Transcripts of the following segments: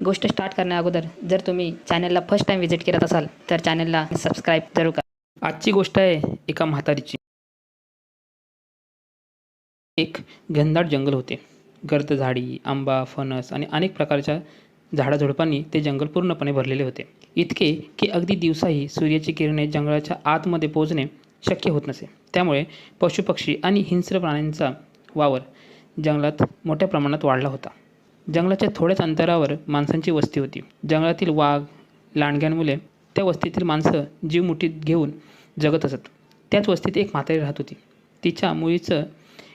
गोष्ट स्टार्ट करण्या अगोदर जर तुम्ही चॅनलला फर्स्ट टाईम व्हिजिट करत असाल तर चॅनलला सबस्क्राईब जरूर करा. आजची गोष्ट आहे एका म्हातारीची. एक घनदाट जंगल होते. गर्द झाडी आंबा फणस आणि अनेक प्रकारच्या झाडाझुडपांनी ते जंगल पूर्णपणे भरलेले होते. इतके की अगदी दिवसाही सूर्याची किरणे जंगलाच्या आतमध्ये पोहोचणे शक्य होत नसे. त्यामुळे पशुपक्षी आणि हिंस्र प्राण्यांचा वावर जंगलात मोठ्या प्रमाणात वाढला होता. जंगलाच्या थोड्याच अंतरावर माणसांची वस्ती होती. जंगलातील वाघ लांडग्यांमुळे त्या वस्तीतील माणसं जीव मुठीत घेऊन जगत असत. त्याच वस्तीत एक म्हातारी राहत होती. तिच्या मुलीचं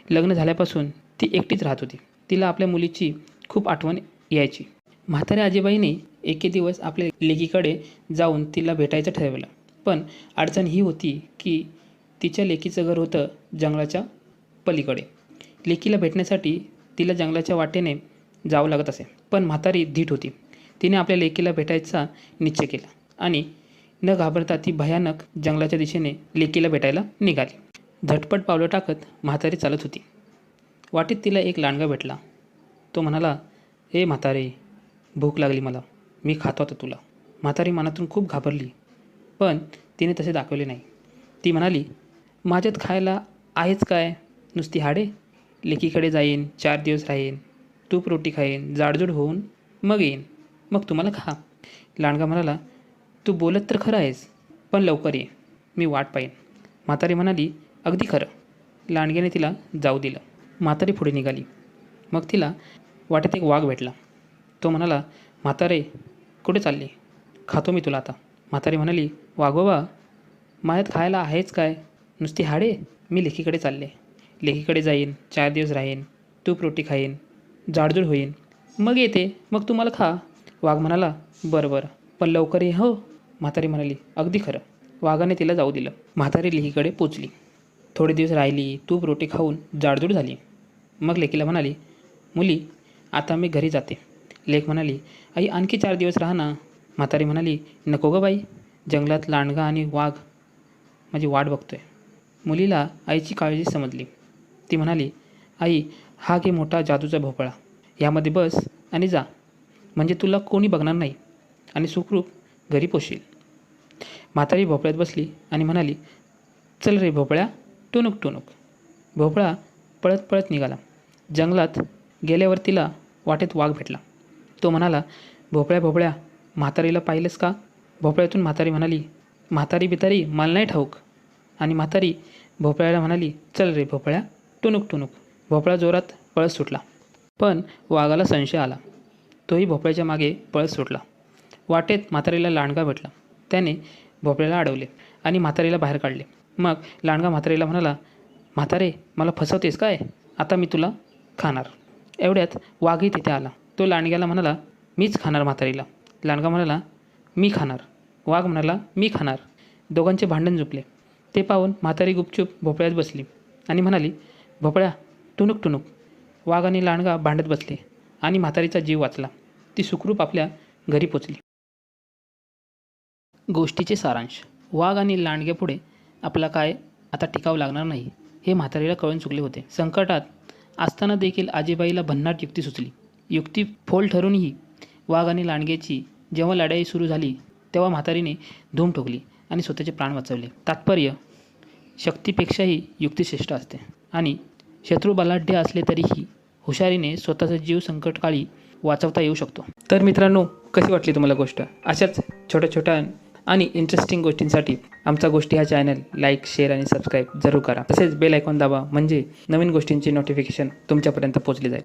लग्न झाल्यापासून ती एकटीच राहत होती. तिला आपल्या मुलीची खूप आठवण यायची. म्हाताऱ्या आजीबाईने एके दिवस आपल्या लेकीकडे जाऊन तिला भेटायचं ठरवलं. पण अडचण ही होती की तिच्या लेकीचं घर होतं जंगलाच्या पलीकडे. लेकीला भेटण्यासाठी तिला जंगलाच्या वाटेने जावं लागत असे. पण म्हातारी धीट होती. तिने आपल्या लेकीला भेटायचा निश्चय केला आणि न घाबरता ती भयानक जंगलाच्या दिशेने लेकीला भेटायला निघाली. झटपट पावलं टाकत म्हातारी चालत होती. वाटेत तिला एक लांडगा भेटला. तो म्हणाला हे म्हातारे भूक लागली मला. मी खातो आता तुला. म्हातारी मनातून खूप घाबरली. पण तिने तसे दाखवले नाही. ती म्हणाली माझ्यात खायला आहेच काय? नुसती हाडे? लेकीकडे जाईन चार दिवस राहीन तूप रोटी खाईन जाडजूड होऊन मग येईन. मग तुम्हाला खा. लांडगा म्हणाला तू बोलत तर खरं आहेस पण लवकर ये. मी वाट पाहीन. म्हातारी म्हणाली अगदी खरं. लांडग्याने तिला जाऊ दिलं. म्हातारी पुढे निघाली. मग तिला वाटेत एक वाघ भेटला. तो म्हणाला म्हातारे कुठे चालली? खातो मी तुला आता. म्हातारी म्हणाली वाघोबा माझ्यात खायला आहेच काय? नुसती हाडे? मी लेखीकडे चालले. लेखीकडे जाईन चार दिवस राहीन तूप रोटी खाईन जाडजूड होईन. मग येते मग तुम्हाला खा. वाघ म्हणाला बरं बरं. पण लवकर ये हो. म्हातारी म्हणाली अगदी खरं. वाघाने तिला जाऊ दिलं. म्हातारी लेकीकडे पोचली. थोडे दिवस राहिली तूप रोटी खाऊन जाडजूड झाली. मग लेकीला म्हणाली मुली आता मी घरी जाते. लेख म्हणाली आई आणखी चार दिवस राहा ना. म्हातारी म्हणाली नको गं बाई जंगलात लांडगा आणि वाघ माझी वाट बघतोय. मुलीला आईची काळजी समजली. ती म्हणाली आई हा घे मोठा जादूचा भोपळा. यामध्ये बस आणि जा. म्हणजे तुला कोणी बघणार नाही. आणि सुखरूप घरी पोशील म्हातारी भोपळ्यात बसली आणि म्हणाली चल रे भोपळ्या टुणूक टुनुक भोपळा पळत पळत निघाला. जंगलात गेल्यावर तिला वाटेत वाघ भेटला. तो म्हणाला भोपळ्या भोपळ्या म्हातारीला पाहिलंस का? भोपळ्यातून म्हातारी म्हणाली म्हातारी बितारी मला नाही ठाऊक. आणि म्हातारी भोपळ्याला म्हणाली चल रे भोपळ्या टुनुक टुनुक भोपळा जोरात पळत सुटला. पण वाघाला संशय आला. तोही भोपळ्याच्या मागे पळत सुटला. वाटेत म्हातारीला लांडगा भेटला. त्याने भोपळ्याला अडवले आणि म्हातारीला बाहेर काढले. मग लांडगा म्हातारीला म्हणाला म्हातारे मला फसवतेस काय? आता मी तुला खाणार. एवढ्यात वाघही तिथे आला. तो लांडग्याला म्हणाला मीच खाणार म्हातारीला. लांडगा म्हणाला मी खाणार. वाघ म्हणाला मी खाणार. दोघांचे भांडण झुपले ते पाहून म्हातारी गुपचूप भोपळ्यात बसली आणि म्हणाली भोपळ्या टुणूक टुणूक वाघ आणि लांडगा भांडत बसले आणि म्हातारीचा जीव वाचला. ती सुखरूप आपल्या घरी पोचली. गोष्टीचे सारांश. वाघ आणि लांडग्यापुढे आपला काय आता टिकाव लागणार नाही हे म्हातारीला कळून चुकले होते. संकटात असताना देखील आजीबाईला भन्नाट युक्ती सुचली. युक्ती फोल ठरूनही वाघ आणि लांडग्याची जेव्हा लढाई सुरू झाली तेव्हा म्हातारीने धूम ठोकली आणि स्वतःचे प्राण वाचवले. तात्पर्य शक्तीपेक्षाही युक्ती श्रेष्ठ असते. आणि शत्रू बलाढ्य असले तरीही हुशारीने स्वतःचा जीव संकटकाळी वाचवता येऊ शकतो. तर मित्रांनो कशी वाटली तुम्हाला गोष्ट? अशाच छोट्या छोट्या आणि इंटरेस्टिंग गोष्टींसाठी आमचा गोष्टी हा चॅनल लाईक शेअर आणि सबस्क्राईब जरूर करा. तसेच बेल आयकॉन दाबा म्हणजे नवीन गोष्टींची नोटिफिकेशन तुमच्यापर्यंत पोहोचली जाईल.